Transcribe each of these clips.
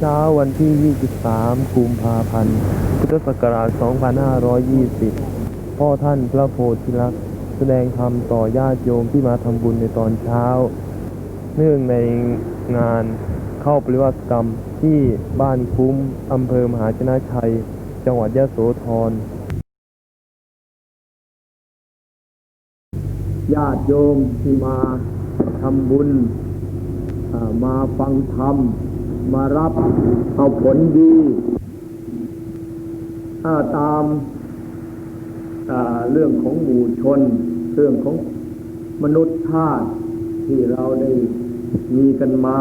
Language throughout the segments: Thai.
เช้าวันที่ 23 กุมภาพันธ์ พุทธศักราช 2520 พ่อท่านพระโพธิลักษณ์แสดงธรรมต่อญาติโยมที่มาทำบุญในตอนเช้า เนื่องในงานเข้าปริวัติกรรมที่บ้านคุ้มอำเภอมหาชนะชัย จังหวัดยะโสธร ญาติโยมที่มาทำบุญมาฟังธรรม มารับเอาผลดีอ่าตามาเรื่องของหมู่ชน เรื่องของมนุษย์ชาติที่เราได้มีกันมา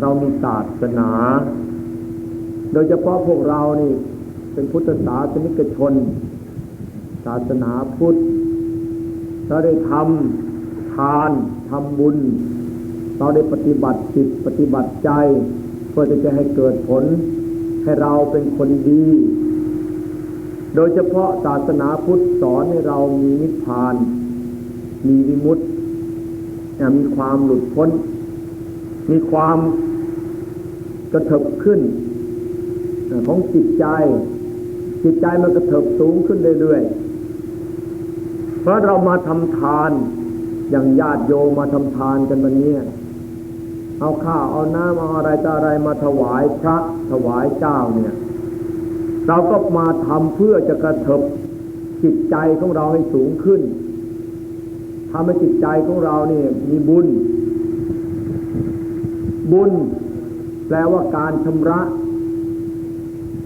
เรามีศาสนา โดยเฉพาะพวกเรานี่ เป็นพุทธศาสนิกชน ศาสนาพุทธเราได้ทำทานทำบุญ เราได้ปฏิบัติจิตปฏิบัติใจ เพื่อจะให้เกิดผลให้เราเป็นคนดี โดยเฉพาะศาสนาพุทธสอนให้เรามีนิพพาน มีวิมุตติมีความหลุดพ้น มีความกระเถิบขึ้นของจิตใจ จิตใจมันกระเถิบสูงขึ้นเรื่อยๆ เพราะเรามาทำทานอย่างญาติโยมมาทำทานกันวันนี้ เอาข้าวเอาน้ำเอาอะไรต่ออะไรมาถวายพระถวายเจ้าเนี่ย เราก็มาทำเพื่อจะกระเถิบจิตใจของเราให้สูงขึ้นทำให้จิตใจของเราเนี่ยมีบุญ บุญ แปลว่าการชำระ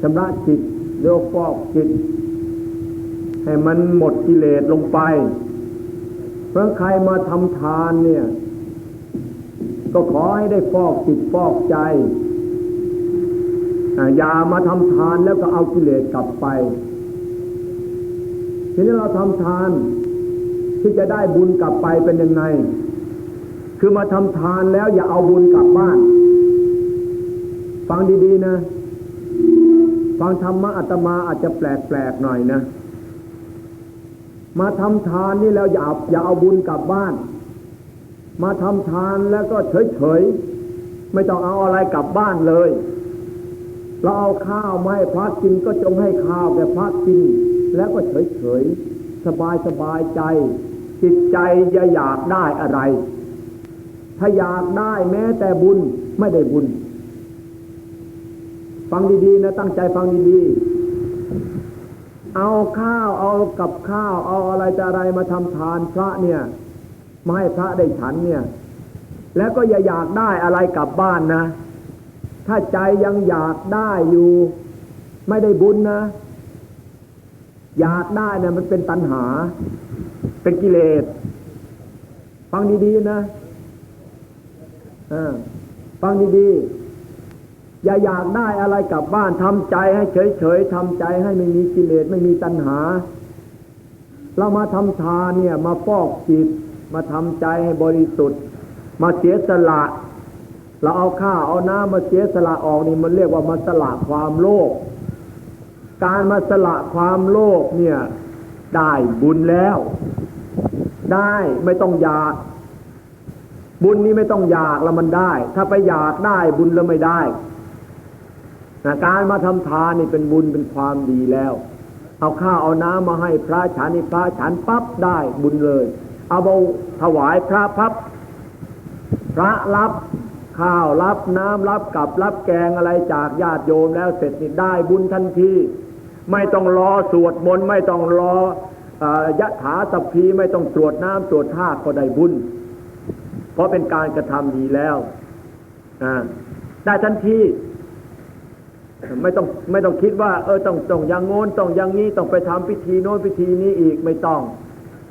ชำระจิตเรียกฟอกจิต ให้มันหมดกิเลสลงไป เพราะใครมาทำทานเนี่ย ก็ขอให้ได้ฟอกจิตฟอกใจอย่ามาทำทานแล้วก็เอากิเลสกลับไป ทีนี้เราทำทานที่จะได้บุญกลับไปเป็นยังไง คือมาทำทานแล้วอย่าเอาบุญกลับบ้าน ฟังดีๆนะ ฟังธรรมะอาตมาอาจจะแปลกๆหน่อยนะ มาทำทานนี่แล้วอย่าอย่าเอาบุญกลับบ้าน มาทำทานแล้วก็เฉยๆ ไม่ต้องเอาอะไรกลับบ้านเลย เราเอาข้าวมาให้พระกินก็จงให้ข้าวแก่พระกิน แล้วก็เฉยๆ สบายสบายใจ จิตใจจะอยากได้อะไร ถ้าอยากได้แม้แต่บุญไม่ได้บุญ ฟังดีๆนะตั้งใจฟังดีๆ เอาข้าวเอากับข้าวเอาอะไรจะอะไรมาทำทานพระเนี่ย มาให้พระได้ฉันเนี่ย แล้วก็อย่าอยากได้อะไรกลับบ้านนะ ถ้าใจยังอยากได้อยู่ ไม่ได้บุญนะ อยากได้เนี่ยมันเป็นตัณหา เป็นกิเลส ฟังดีๆนะฟังดีๆ อย่าอยากได้อะไรกลับบ้านทำใจให้เฉยๆทำใจให้ไม่มีกิเลสไม่มีตัณหา เรามาทำทานเนี่ยมาฟอกจิต มาทำใจให้บริสุทธิ์ มาเสียสละ เราเอาข้าวเอาน้ำมาเสียสละออกนี่มันเรียกว่ามาสละความโลภการมาสละความโลภเนี่ยได้บุญแล้ว ได้ไม่ต้องอยาก บุญนี้ไม่ต้องอยากแล้วมันได้ ถ้าไปอยากได้บุญแล้วไม่ได้นะการมาทำทานนี่เป็นบุญเป็นความดีแล้ว เอาข้าวเอาน้ำมาให้พระฉันนี่พระฉันปั๊บได้บุญเลย เอาเอาถวายพระพับ พระรับข้าวรับน้ำรับกับรับแกงอะไรจากญาติโยมแล้วเสร็จนี่ได้บุญทันที ไม่ต้องรอสวดมนต์ไม่ต้องรอยะถาสัพพีไม่ต้องตรวจน้ำตรวจท่าก็ได้บุญ เพราะเป็นการกระทำดีแล้วได้ทันทีไม่ต้องไม่ต้องคิดว่า เออต้องต้องอย่างโน้นต้องอย่างนี้ต้องไปทำพิธีโน้นพิธีนี้อีกไม่ต้อง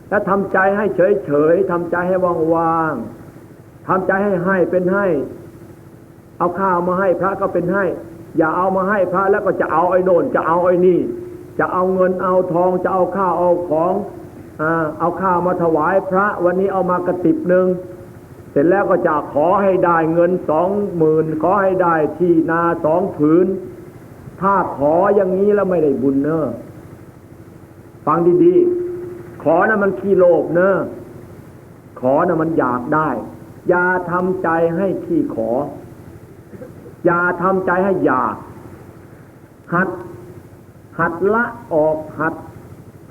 ถ้าทำใจให้เฉยเฉยทำใจให้ว่างๆทำใจให้ให้เป็นให้ เอาข้าวมาให้พระก็เป็นให้ อย่าเอามาให้พระแล้วก็จะเอาไอ้โน่นจะเอาไอ้นี่ จะเอาเงินเอาทองจะเอาข้าวเอาของเอาข้าวมาถวายพระวันนี้เอามากระติบหนึ่งเสร็จแล้วก็จะขอให้ได้เงินสองหมื่นขอให้ได้ที่นาสองผืน ถ้าขออย่างนี้แล้วไม่ได้บุญเนอะฟังดีๆ ขอนะมันขี้โลภเนอะขอนะมันอยากได้ อย่าทำใจให้ขี้ขอ อย่าทำใจให้อยาก หัด หัดละออกหัด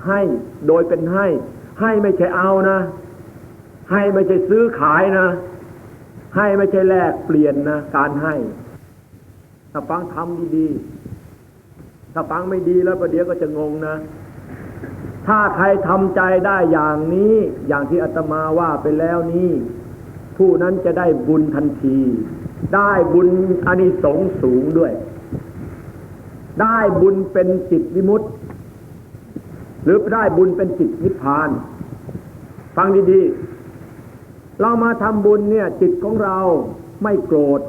ให้โดยเป็นให้ ให้ไม่ใช่เอานะ ให้ไม่ใช่ซื้อขายนะ ให้ไม่ใช่แลกเปลี่ยนนะ การให้ ถ้าฟังทำดีๆถ้าฟังไม่ดีแล้วประเดี๋ยวก็จะงงนะ ถ้าใครทำใจได้อย่างนี้ อย่างที่อาตมาว่าไปแล้วนี้ ผู้นั้นจะได้บุญทันที ได้บุญอานิสงส์สูงด้วย ได้บุญเป็นจิตวิมุตติหรือได้บุญเป็นจิตนิพพาน ฟังดีๆ เรามาทำบุญเนี่ย จิตของเราไม่โกรธ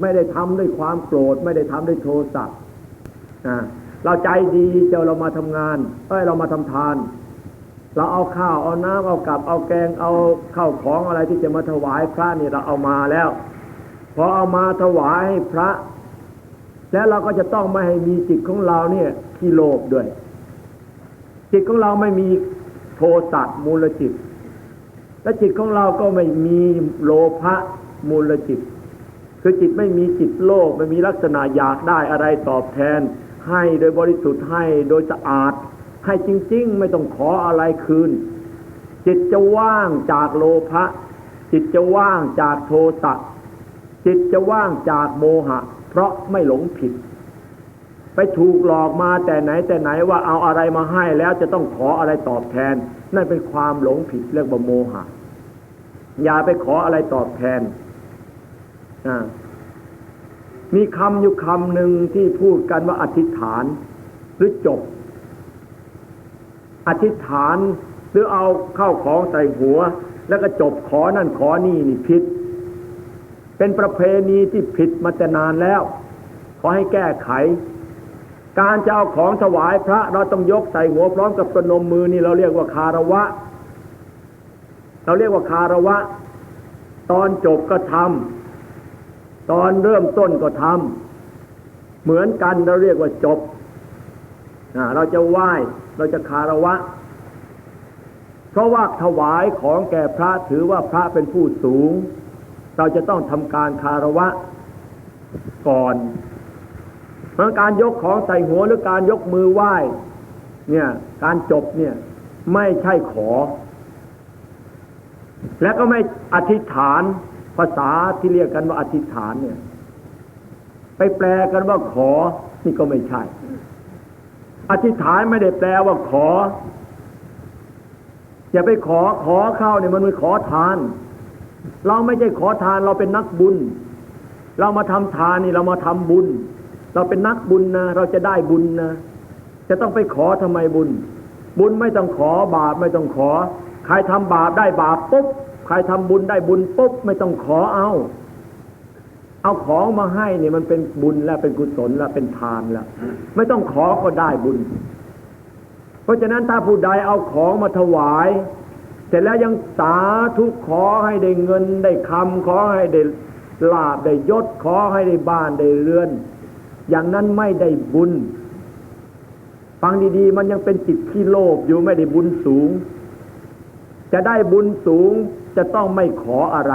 ไม่ได้ทำด้วยความโกรธ ไม่ได้ทำด้วยโทสะนะ เราใจดีเจ้าเรามาทำงานเอ้ยเรามาทำทาน เราเอาข้าวเอาน้ำเอากับเอาแกงเอาข้าวของอะไรที่จะมาถวายพระนี่เราเอามาแล้วพอเอามาถวายให้พระ แล้วเราก็จะต้องไม่ให้มีจิตของเราเนี่ยขี้โลภด้วย จิตของเราไม่มีโทสะมูลจิต และจิตของเราก็ไม่มีโลภะมูลจิต คือจิตไม่มีจิตโลภไม่มีลักษณะอยากได้อะไรตอบแทน ให้โดยบริสุทธิ์ให้โดยสะอาด ให้จริง ๆ ไม่ต้องขออะไรคืน จิตจะว่างจากโลภะจิตจะว่างจากโทสะจิตจะว่างจากโมหะ เพราะไม่หลงผิด ไปถูกหลอกมาแต่ไหนแต่ไหนว่าเอาอะไรมาให้แล้วจะต้องขออะไรตอบแทน นั่นเป็นความหลงผิดเรียกว่าโมหะ อย่าไปขออะไรตอบแทนอ่า มีคำอยู่คำหนึ่งที่พูดกันว่าอธิษฐานหรือจบ อธิษฐานหรือเอาเข้าของใส่หัว แล้วก็จบขอนั่นขอนี่นี่ผิด เป็นประเพณีที่ผิดมาแต่นานแล้ว ขอให้แก้ไข การจะเอาของถวายพระเราต้องยกใส่หัวพร้อมกับประนมมือนี่เราเรียกว่าคารวะ เราเรียกว่าคารวะ ตอนจบก็ทำ ตอนเริ่มต้นก็ทำเหมือนกันเราเรียกว่าจบ เราจะไหว้เราจะคารวะ เพราะว่าถวายของแก่พระถือว่าพระเป็นผู้สูง เราจะต้องทำการคารวะก่อนเพราะการยกของใส่หัวหรือการยกมือไหว้เนี่ยการจบเนี่ยไม่ใช่ขอ และก็ไม่อธิษฐาน ภาษาที่เรียกกันว่าอธิษฐานเนี่ย ไปแปลกันว่าขอ นี่ก็ไม่ใช่ อธิษฐานไม่ได้แปลว่าขอ อย่าไปขอขอเข้าเนี่ยมันไม่ขอทาน เราไม่ใช่ขอทานเราเป็นนักบุญ เรามาทำทานนี่เรามาทำบุญ เราเป็นนักบุญนะ เราจะได้บุญนะ จะต้องไปขอทำไมบุญ บุญไม่ต้องขอบาปไม่ต้องขอ ใครทำบาปได้บาปปุ๊บ ใครทำบุญได้บุญปุ๊บไม่ต้องขอเอา เอาของมาให้เนี่ยมันเป็นบุญแล้วเป็นกุศลแล้วเป็นทานแล้วไม่ต้องขอก็ได้บุญ เพราะฉะนั้นถ้าผู้ใดเอาของมาถวาย เสร็จแล้วยังสาธุขอให้ได้เงินได้คำขอให้ได้ลาบได้ยศขอให้ได้บ้านได้เรือน อย่างนั้นไม่ได้บุญฟังดีๆ มันยังเป็นจิตที่โลภอยู่ไม่ได้บุญสูง จะได้บุญสูง จะต้องไม่ขออะไร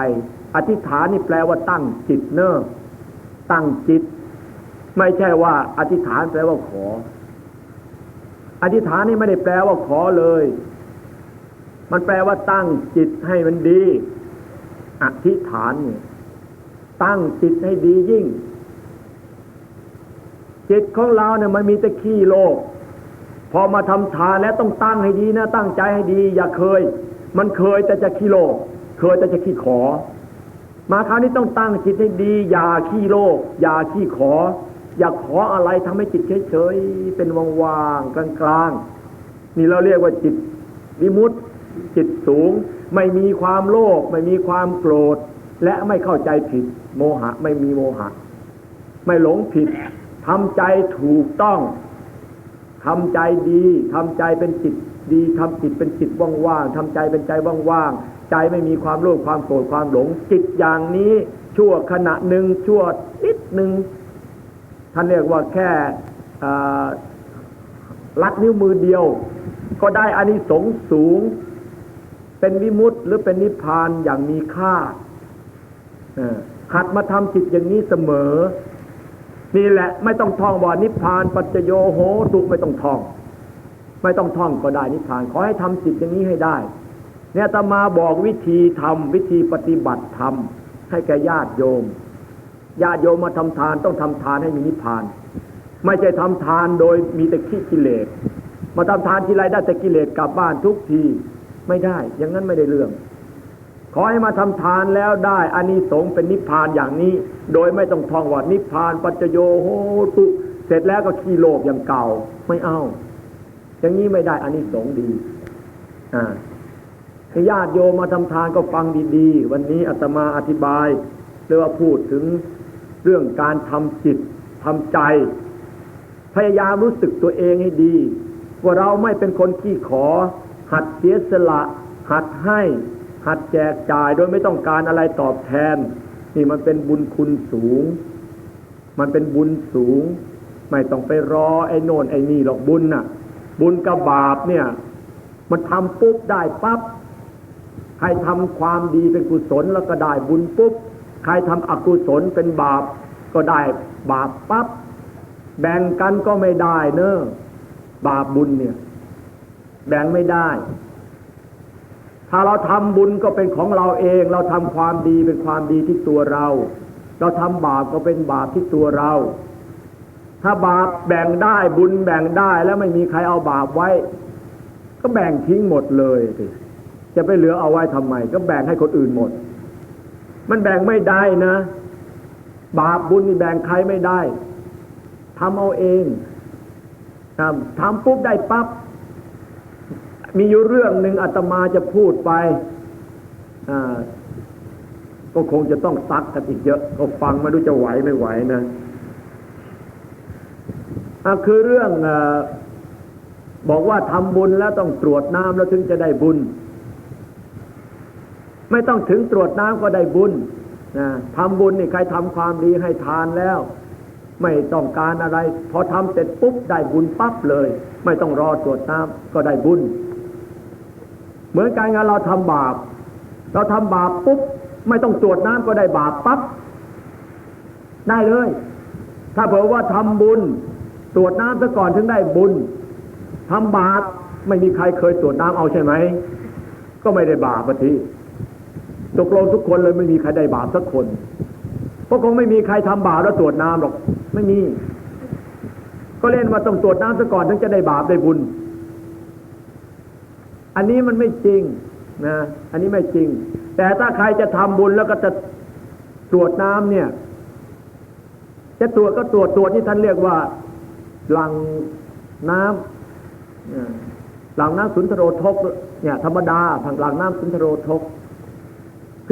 อธิษฐานนี่แปลว่าตั้งจิตเนอะตั้งจิต ไม่ใช่ว่า อธิษฐานแปลว่าขอ อธิษฐานนี่ไม่ได้แปลว่าขอเลย มันแปลว่าตั้งจิตให้มันดี อธิษฐานเนี่ยตั้งจิตให้ดียิ่ง จิตของเราเนี่ยมันมีแต่ขี้โลก พอมาทำทานแล้วต้องตั้งให้ดีนะ ตั้งใจให้ดี อย่าเคย มันเคยแต่จะขี้โลก เคยแต่จะขี้ขอ มาคราวนี้ต้องตั้งจิตให้ดี อย่าขี้โลก อย่าขี้ขอ อย่าขออะไรทำให้จิตเฉยๆเป็นว่างๆกลางๆนี่เราเรียกว่าจิตวิมุตติจิตสูง ไม่มีความโลภไม่มีความโกรธ และไม่เข้าใจผิด โมหะไม่มีโมหะ ไม่หลงผิดทำใจถูกต้องทำใจดีทำใจเป็นจิตดีทำจิตเป็นจิตว่างๆทำใจเป็นใจว่างๆ ใจไม่มีความโลภความโกรธความหลง จิตอย่างนี้ชั่วขณะหนึ่งชั่วนิดหนึ่งท่านเรียกว่าแค่ลัดนิ้วมือเดียว ก็ได้อานิสงส์สูง เป็นวิมุตติหรือเป็นนิพพานอย่างมีค่าหัดมาทำจิตอย่างนี้เสมอ นี่แหละไม่ต้องท่องว่านิพพานปัจจโยโหตุไม่ต้องท่อง ไม่ต้องท่องก็ได้นิพพาน ขอให้ทำจิตอย่างนี้ให้ได้ เนี่ยตมาบอกวิธีทำวิธีปฏิบัติธรรมให้แก่ญาติโยมญาติโยมมาทำทานต้องทำทานให้มีนิพพาน ไม่ใช่ทำทานโดยมีแต่ขี้กิเลส มาทำทานทีไรได้แต่กิเลสกลับบ้านทุกทีไม่ได้ อย่างนั้นไม่ได้เรื่อง ขอให้มาทำทานแล้วได้อานิสงส์เป็นนิพพานอย่างนี้ โดยไม่ต้องท่องว่านิพพาน ปัจจโยโหตุเสร็จแล้วก็ขี้โลภอย่างเก่า ไม่เอา อย่างนี้ไม่ได้อานิสงส์ดี อ่า ให้ญาติโยมมาทำทานก็ฟังดีๆ วันนี้อาตมาอธิบายหรือว่าพูดถึงเรื่องการทำจิตทำใจ พยายามรู้สึกตัวเองให้ดี ว่าเราไม่เป็นคนขี้ขอ หัดเสียสละ หัดให้ หัดแจกจ่ายโดยไม่ต้องการอะไรตอบแทน นี่มันเป็นบุญคุณสูง มันเป็นบุญสูง ไม่ต้องไปรอไอ้โน่นไอ้นี่หรอกบุญน่ะ บุญกับบาปเนี่ย มันทำปุ๊บได้ปั๊บ ใครทำความดีเป็นกุศลแล้วก็ได้บุญปุ๊บ ใครทำอกุศลเป็นบาป ก็ได้บาปปั๊บแบ่งกันก็ไม่ได้เนอะบาปบุญเนี่ย แบ่งไม่ได้ ถ้าเราทำบุญก็เป็นของเราเอง เราทำความดีเป็นความดีที่ตัวเรา เราทำบาปก็เป็นบาปที่ตัวเรา ถ้าบาปแบ่งได้บุญแบ่งได้แล้วไม่มีใครเอาบาปไว้ ก็แบ่งทิ้งหมดเลยสิ จะไปเหลือเอาไว้ทำไม ก็แบ่งให้คนอื่นหมด มันแบ่งไม่ได้นะ บาปบุญนี่แบ่งใครไม่ได้ทำเอาเองทำทำปุ๊บได้ปั๊บมีอยู่เรื่องหนึ่งอาตมาจะพูดไปก็คงจะต้องซักกันอีกเยอะ ก็ฟังไม่รู้จะไหวไม่ไหวนะอะคือเรื่องอบอกว่าทำบุญแล้วต้องตรวจน้ำแล้วถึงจะได้บุญ ไม่ต้องถึงตรวจน้ำก็ได้บุญนะทำบุญนี่ใครทำความดีให้ทานแล้ว ไม่ต้องการอะไร พอทำเสร็จปุ๊บได้บุญปั๊บเลย ไม่ต้องรอตรวจน้ำก็ได้บุญ เหมือนการงานเราทำบาป เราทำบาปปุ๊บไม่ต้องตรวจน้ำก็ได้บาปปั๊บได้เลย ถ้าเผื่อว่าทำบุญ ตรวจน้ำซะก่อนถึงได้บุญทำบาปไม่มีใครเคยตรวจน้ำเอาใช่ไหม ก็ไม่ได้บาปปที ตกลงทุกคนเลยไม่มีใครได้บาปสักคนเพราะคงไม่มีใครทำบาปแล้วตรวจน้ำหรอก ไม่มี ก็เล่นมาต้องตรวจน้ำซะก่อนถึงจะได้บาปได้บุญ อันนี้มันไม่จริงนะอันนี้ไม่จริง แต่ถ้าใครจะทำบุญแล้วก็จะตรวจน้ำเนี่ย จะตรวจก็ตรวจตรวจที่ท่านเรียกว่าหลังน้ำอ่าหลังน้ำสุนทรโรทกเนี่ยธรรมดาทางหลังน้ำสุนทรโรทก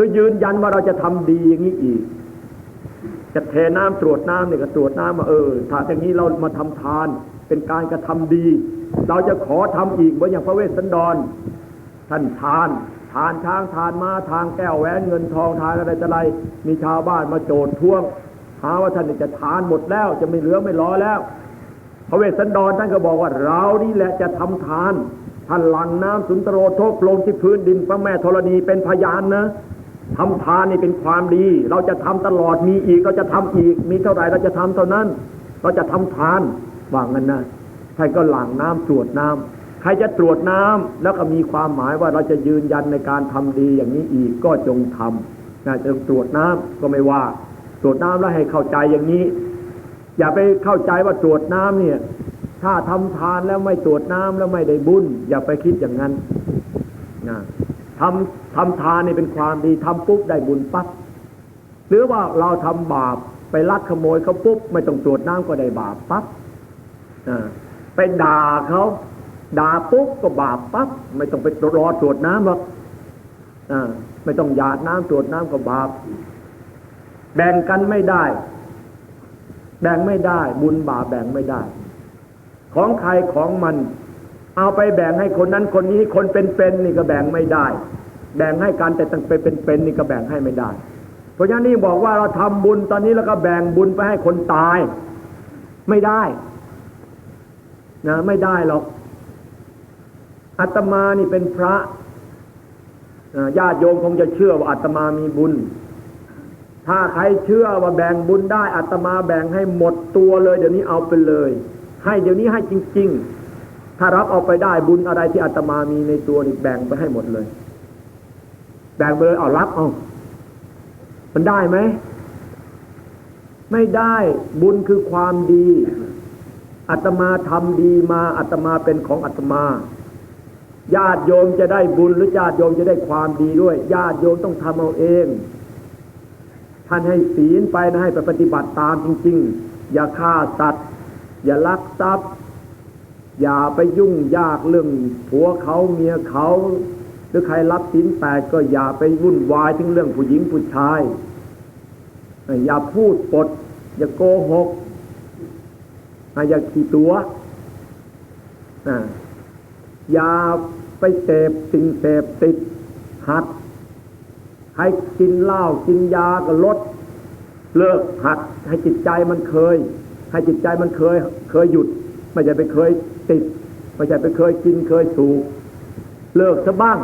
คือยืนยันว่าเราจะทำดีอย่างนี้อีก จะเทน้ำตรวจน้ำเนี่ยก็ตรวจน้ำมาเออ ถ้าอย่างนี้เรามาทำทาน เป็นการกระทำดี เราจะขอทำอีกเหมือนอย่างพระเวสสันดร ท่านทาน ทานช้างทานมาทางแก้วแหวนเงินทองทานอะไรต่อะไร มีชาวบ้านมาโจดท่วงหาว่าท่านจะทานหมดแล้ว จะไม่เหลือไม่รอแล้ว พระเวสสันดรท่านก็บอกว่าเรานี่แหละจะทำทานท่านหลังน้ำสุนทรโทกลงที่พื้นดินพระแม่ธรณีเป็นพยานนะ ทำทานนี่เป็นความดี เราจะทำตลอดมีอีกเราจะทำอีก มีเท่าไหร่เราจะทำเท่านั้น เราจะทำทานว่างั้นนะท่านก็หลั่งน้ำตรวจน้ำใครจะตรวจน้ำแล้วก็มีความหมายว่าเราจะยืนยันในการทำดีอย่างนี้อีกก็จงทำนะจะตรวจน้ำก็ไม่ว่า ตรวจน้ำแล้วให้เข้าใจอย่างนี้ อย่าไปเข้าใจว่าตรวจน้ำเนี่ย ถ้าทำทานแล้วไม่ตรวจน้ำแล้วไม่ได้บุญอย่าไปคิดอย่างนั้น ทำทำทานนี่เป็นความดีทำปุ๊บได้บุญปั๊บหรือว่าเราทำบาปไปลักขโมยเขาปุ๊บไม่ต้องตรวจน้ำก็ได้บาปปั๊บไปด่าเขาด่าปุ๊บก็บาปปั๊บไม่ต้องไปรอตรวจน้ำหรอกไม่ต้องหยาดน้ำตรวจน้ำก็บาปแบ่งกันไม่ได้ แบ่งไม่ได้ บุญบาปแบ่งไม่ได้ ของใครของมัน เอาไปแบ่งให้คนนั้นคนนี้คนเป็นๆนี่ก็แบ่งไม่ได้ แบ่งให้กันแต่ตั้งไปเป็นๆนี่ก็แบ่งให้ไม่ได้ เพราะฉะนั้นนี่บอกว่าเราทำบุญตอนนี้แล้วก็แบ่งบุญไปให้คนตาย ไม่ได้นะไม่ได้หรอกอาตมานี่เป็นพระญาติโยมคงจะเชื่อว่าอาตมามีบุญ ถ้าใครเชื่อว่าแบ่งบุญได้อาตมาแบ่งให้หมดตัวเลย เดี๋ยวนี้เอาไปเลย ให้เดี๋ยวนี้ให้จริง ๆ ถ้ารับเอาไปได้บุญอะไรที่อาตมามีในตัวนี่แบ่งไปให้หมดเลย แบ่งไปเลยเอารับเอามันได้ไหมไม่ได้บุญคือความดีอาตมาทำดีมาอาตมาเป็นของอาตมาญาติโยมจะได้บุญหรือญาติโยมจะได้ความดีด้วยญาติโยมต้องทำเอาเอง ท่านให้ศีลไปนะให้ไปปฏิบัติตามจริง ๆ อย่าฆ่าสัตว์ อย่าลักทรัพย์ อย่าไปยุ่งยากเรื่องผัวเขาเมียเขาหรือใครรับศีลแปดก็อย่าไปวุ่นวายถึงเรื่องผู้หญิงผู้ชาย อย่าพูดปด อย่าโกหก อย่าขี้ตัวอะอย่าไปเสพสิ่งเสพติดหัด ให้กินเหล้ากินยาก็ลด เลิกหัด ให้จิตใจมันเคย ให้จิตใจมันเคย เคยหยุด ไม่ใช่ไปเคยติด ไม่ใช่ไปเคยกินเคยสูบเลิกซะบ้าง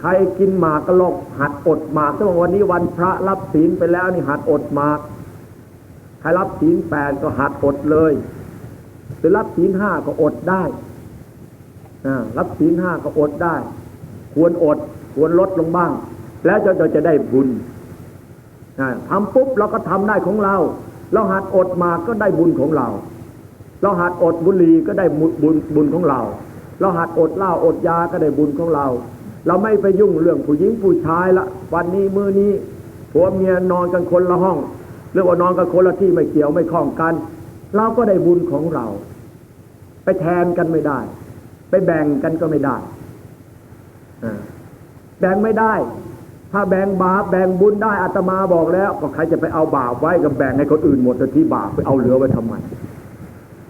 ใครกินหมากก็ลอกหัดอดหมากถ้าวันนี้วันพระรับศีลไปแล้วนี่หัดอดหมากใครรับศีลแปดก็หัดอดเลยหรือรับศีลห้าก็อดได้รับศีลห้าก็อดได้ ควรอดควรลดลงบ้าง แล้วเราจะจะได้บุญทำปุ๊บเราก็ทำได้ของเรา เราหัดอดหมากก็ได้บุญของเรา เราหัดอดบุหรี่ก็ได้บุญบุญของเรา เราหัดอดเหล้าอดยาก็ได้บุญของเรา เราไม่ไปยุ่งเรื่องผู้หญิงผู้ชายละวันนี้มื้อนี้ผัวเมียนอนกันคนละห้องหรือว่านอนกันคนละที่ไม่เกี่ยวไม่คล้องกัน เราก็ได้บุญของเรา ไปแทนกันไม่ได้ ไปแบ่งกันก็ไม่ได้แบ่งไม่ได้ ถ้าแบ่งบาปแบ่งบุญได้อาตมาบอกแล้ว ก็ใครจะไปเอาบาปไว้ก็แบ่งให้คนอื่นหมดแต่ที่บาปไปเอาเหลือไว้ทำไม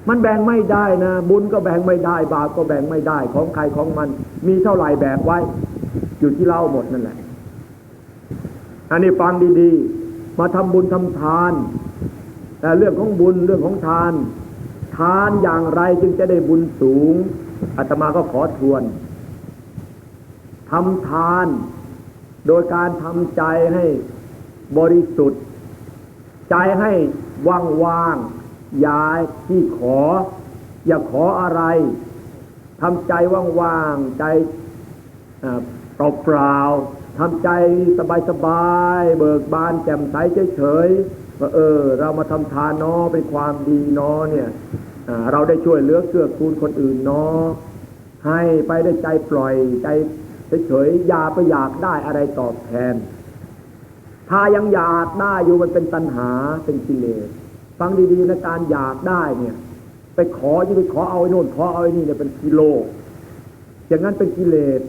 มันแบ่งไม่ได้นะ บุญก็แบ่งไม่ได้ บาปก็แบ่งไม่ได้ ของใครของมัน มีเท่าไหร่แบ่งไว้ อยู่ที่เราหมดนั่นแหละ อันนี้ฟังดีๆ มาทำบุญทำทานแต่เรื่องของบุญเรื่องของทาน ทานอย่างไรจึงจะได้บุญสูงอาตมาก็ขอทวนทำทาน โดยการทำใจให้บริสุทธิ์ ใจให้ว่าง ยาที่ขอ อย่าขออะไรทำใจว่างๆใจเปล่าๆทำใจสบายๆเบิกบานแจ่มใสเฉยๆว่าเออ เรามาทำทานเนาะเป็นความดีเนาะเนี่ยเราได้ช่วยเหลือเกื้อกูลคนอื่นเนาะให้ไปได้ใจปล่อยใจเฉยๆอย่าไปอยากได้อะไรตอบแทน ถ้ายังอยากได้อยู่มันเป็นตัณหาเป็นกิเลส ฟังดีๆนะการอยากได้เนี่ย ไปขอจะไปขอเอาไอ้โน่นขอเอาไอ้นี่เนี่ยเป็นกิโล อย่างนั้นเป็นกิเลส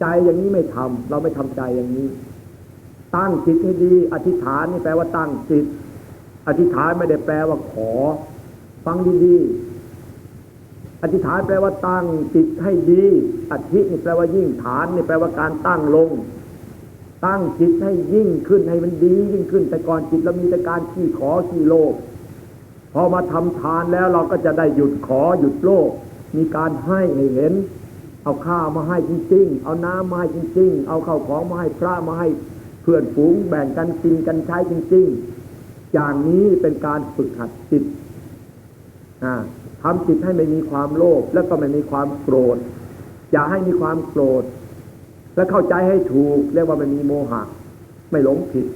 ใจอย่างนี้ไม่ทำเราไม่ทำใจอย่างนี้ ตั้งจิตให้ดี อธิษฐานนี่แปลว่าตั้งจิต อธิษฐานไม่ได้แปลว่าขอ ฟังดีๆอธิษฐานแปลว่าตั้งจิตให้ดีอธินี่แปลว่ายิ่งฐานนี่แปลว่าการตั้งลง ตั้งจิตให้ยิ่งขึ้นให้มันดียิ่งขึ้น แต่ก่อนจิตเรามีแต่การขี้ขอขี้โลภพอมาทำทานแล้วเราก็จะได้หยุดขอหยุดโลภมีการให้ให้เห็น เอาข้าวมาให้จริง ๆ เอาน้ำมาให้จริง ๆ เอาข้าวของมาให้พระมาให้เพื่อนฝูงแบ่งกันกินกันใช้จริง ๆ อย่างนี้เป็นการฝึกหัดจิตอ่าทำจิตให้ไม่มีความโลภแล้วก็ไม่มีความโกรธอย่าให้มีความโกรธ และเข้าใจให้ถูกเรียกว่าไมันมีโมหะ ไม่หลงผิด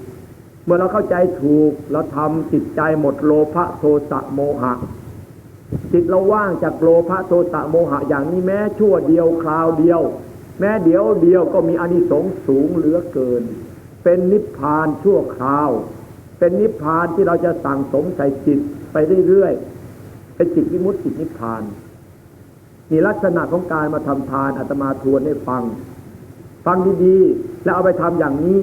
เมื่อเราเข้าใจถูกเราทำจิตใจหมดโลภะโทสะโมหะ จิตเราว่างจากโลภะโทสะโมหะอย่างนี้แม้ชั่วเดียวคราวเดียว แม้เดียวเดียวก็มีอานิสงส์สูงเหลือเกิน เป็นนิพพานชั่วคราว เป็นนิพพานที่เราจะสั่งสมใส่จิตไปเรื่อยๆเป็นจิตวิมุตติจิตนิพพานนี่ลักษณะของการมาทำทานอาตมาทวนให้ฟัง ฟังดีๆ แล้วเอาไปทำอย่างนี้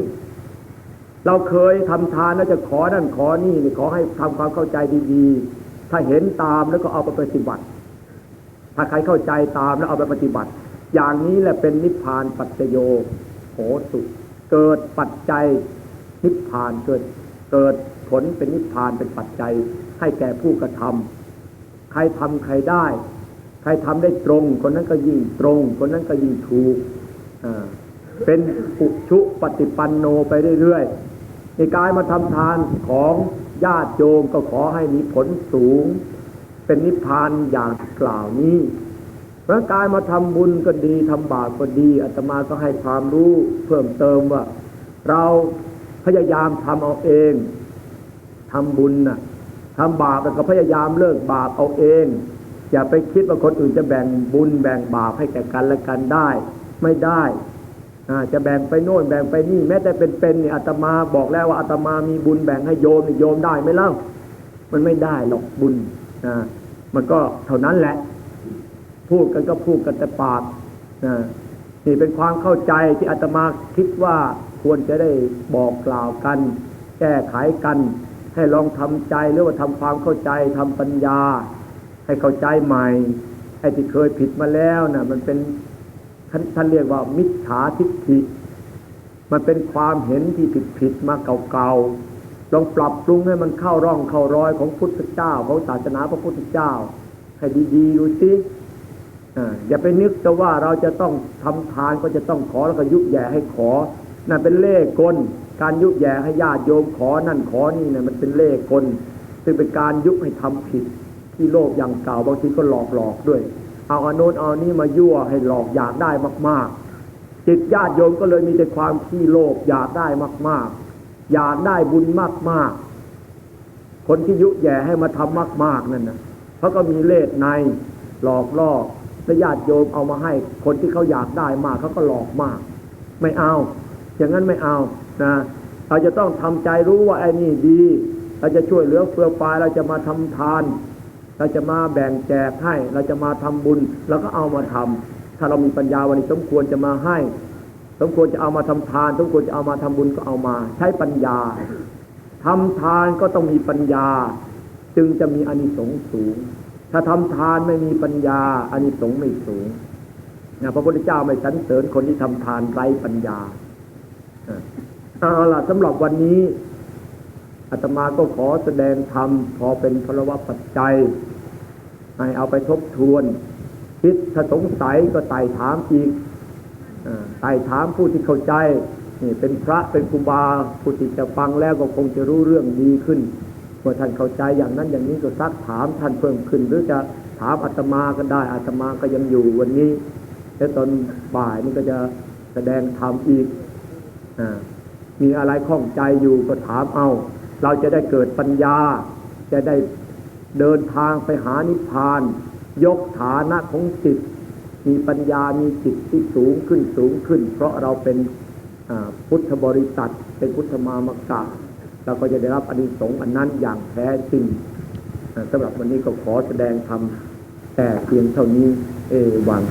เราเคยทำทานแล้วจะขอนั่นขอนี่นี่ขอให้ทำความเข้าใจดีๆ ถ้าเห็นตามแล้วก็เอาไปปฏิบัติ ถ้าใครเข้าใจตามแล้วเอาไปปฏิบัติ อย่างนี้แหละเป็นนิพพานปัจจโยโหสุเกิดปัจจัยนิพพานเกิดเกิดผลเป็นนิพพานเป็นปัจจัย ให้แก่ผู้กระทำใครทำใครได้ ใครทำได้ตรง คนนั้นก็ยิ่งตรง คนนั้นก็ยิ่งถูกอ่า เป็นปุชุปฏิปันโนไปเรื่อยในการมาทำทานของญาติโยมก็ขอให้มีผลสูง เป็นนิพพานอย่างกล่าวนี้เพราะการมาทำบุญก็ดีทำบาปก็ดีอาตมาก็ให้ความรู้เพิ่มเติมว่า เราพยายามทำเอาเองทำบุญน่ะทำบาปแล้วก็พยายามเลิกบาปเอาเอง อย่าไปคิดว่าคนอื่นจะแบ่งบุญแบ่งบาปให้แก่กันและกันได้ ไม่ได้ จะแบ่งไปโน่นแบ่งไปนี่แม้แต่เป็นๆนี่อาตมาบอกแล้วว่าอาตมามีบุญแบ่งให้โยมโยมได้ไหมเล่ามันไม่ได้หรอกบุญอ่ามันก็เท่านั้นแหละ พูดกันก็พูดกันแต่ปากนะนี่เป็นความเข้าใจที่อาตมาคิดว่าควรจะได้บอกกล่าวกัน แก้ไขกัน ให้ลองทำใจหรือว่าทำความเข้าใจทำปัญญา ให้เข้าใจใหม่ไอ้ที่เคยผิดมาแล้วนะ่ะ มันเป็น ท่านท่านเรียกว่ามิจฉาทิฏฐิ มันเป็นความเห็นที่ผิดผิดๆมาเก่าๆลองปรับปรุงให้มันเข้าร่องเข้ารอยของพุทธเจ้าของศาสนาพระพุทธเจ้า ให้ดีๆดูสิอย่าไปนึกแต่ว่าเราจะต้องทำทานก็จะต้องขอแล้วก็ยุบแย่ให้ขอ นั่นเป็นเล่กล การยุบแย่ให้ญาติโยมขอนั่นขอนี่เนี่ยมันเป็นเล่กลซึ่งเป็นการยุบให้ทำผิดที่โลกอย่างเก่าบางทีก็หลอกหลอกๆด้วย เอาอนโนนเอานี่มายั่วให้หลอกอยากได้มาก ๆ จิตญาติโยมก็เลยมีแต่ความขี้โลภอยากได้มาก ๆ อยากได้บุญมาก ๆ คนที่ยุแย่ให้มาทำมาก ๆ นั่นนะเขาก็มีเล่ห์ในหลอกล่อและญาติโยมเอามาให้ คนที่เขาอยากได้มากเขาก็หลอกมาก ไม่เอา อย่างนั้นไม่เอานะเราจะต้องทำใจรู้ว่าไอ้นี่ดี เราจะช่วยเหลือเฟือฟายเราจะมาทำทาน เราจะมาแบ่งแจกให้ เราจะมาทำบุญเราก็เอามาทำถ้าเรามีปัญญาวันนี้สมควรจะมาให้ สมควรจะเอามาทำทาน สมควรจะเอามาทำบุญก็เอามา ใช้ปัญญาทำทานก็ต้องมีปัญญา จึงจะมีอานิสงส์สูง ถ้าทำทานไม่มีปัญญาอานิสงส์ไม่สูงนะพระพุทธเจ้าไม่สรรเสริญคนที่ทำทานไร้ปัญญาเอาล่ะสำหรับวันนี้อาตมาก็ขอแสดงธรรมพอเป็นพลวัตปัจจัย ให้เอาไปทบทวนคิดถ้าสงสัยก็ไต่ถามอีกไต่ถามผู้ที่เข้าใจนี่เป็นพระเป็นครูบาผู้ที่จะฟังแล้วก็คงจะรู้เรื่องดีขึ้นเมื่อท่านเข้าใจอย่างนั้นอย่างนี้ก็ซักถามท่านเพิ่มขึ้น หรือจะถามอาตมาก็ได้อาตมาก็ยังอยู่วันนี้ แล้วตอนบ่ายนี่ก็จะแสดงธรรมอีกอมีอะไรข้องใจอยู่ก็ถามเอา เราจะได้เกิดปัญญา จะได้ เดินทางไปหานิพพาน ยกฐานะของจิต มีปัญญามีจิตที่สูงขึ้นสูงขึ้น เพราะเราเป็นพุทธบริษัทเป็นพุทธมามกะเราก็จะได้รับอนิสงส์อันนั้นอย่างแท้จริงอ่าสำหรับวันนี้ก็ขอแสดงธรรมแต่เพียงเท่านี้เอวัง